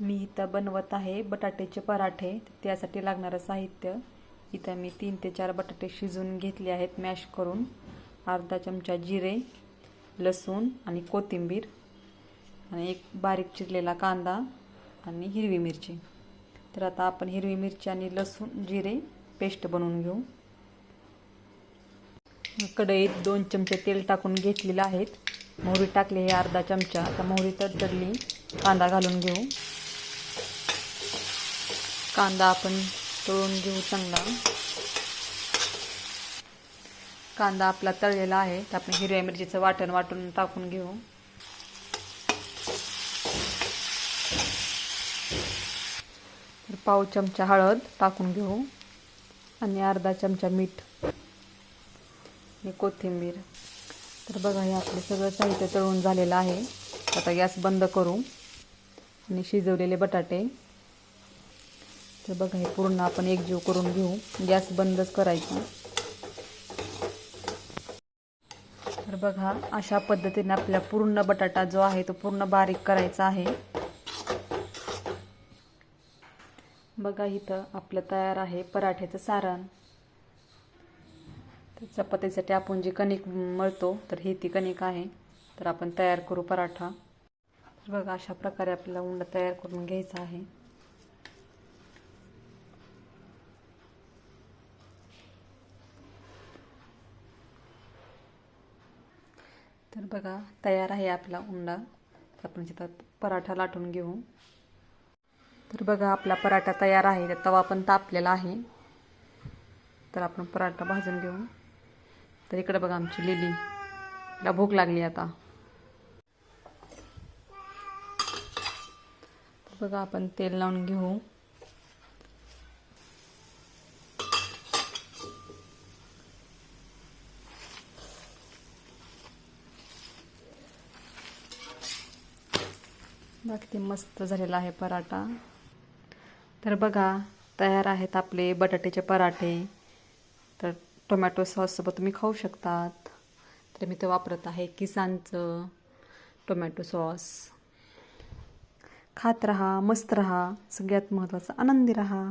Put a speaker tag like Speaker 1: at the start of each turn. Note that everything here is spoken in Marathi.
Speaker 1: मी इथं बनवत आहे बटाट्याचे पराठे. त्यासाठी लागणारं साहित्य. इथं मी तीन ते चार बटाटे शिजवून घेतले आहेत मॅश करून. अर्धा चमचा जिरे लसूण आणि कोथिंबीर आणि एक बारीक चिरलेला कांदा आणि हिरवी मिरची. तर आता आपण हिरवी मिरची आणि लसूण जिरे पेस्ट बनवून घेऊ. कढईत दोन चमचे तेल टाकून घेतलेलं आहेत. मोहरी टाकली हे अर्धा चमचा. आता मोहरी तडतडली कांदा घालून घेऊ. कांदा आपण तळून घेऊ चांगला. कांदा आपला तळलेला आहे तर आपण हिरव्या मिरचीचं वाटण वाटून टाकून घेऊ. तर पाव चमचा हळद टाकून घेऊ आणि अर्धा चमचा मीठ आणि कोथिंबीर. तर बघा हे आपलं सगळं साहित्य तळून झालेलं आहे. आता गॅस बंद करू आणि शिजवलेले बटाटे तर बघा हे पूर्ण आपण एकजीव करून घेऊ. गॅस बंदच करायचा. तर बघा अशा पद्धतीने आपला पूर्ण बटाटा जो आहे तो पूर्ण बारीक करायचा आहे. बघा इथं आपलं तयार आहे पराठ्याचं सारण. तर चपातीसाठी आपण जी कणिक मळतो तर ही ती कणिक आहे. तर आपण तयार करू पराठा. तर बघा अशा प्रकारे आपल्याला उंडा तयार करून घ्यायचा आहे. तर बघा तयार आहे आपला उंडा. तर आपण तिथं पराठा लाटून घेऊ. तर बघा आपला पराठा तयार आहे. तर तवा पण तापलेला आहे. तर आपण पराठा भाजून घेऊ. तर इकडे बघा आमची लिली. तिला भूक लागली आता. तर बघा आपण तेल लावून घेऊ. बघ किती मस्त झालेला आहे पराठा. तर बघा तयार आहेत आपले बटाट्याचे पराठे. तर टोमॅटो सॉससोबत तुम्ही खाऊ शकतात. तर मी ते वापरत आहे किसानचं टोमॅटो सॉस. खात राहा मस्त राहा सगळ्यात महत्त्वाचं आनंदी राहा.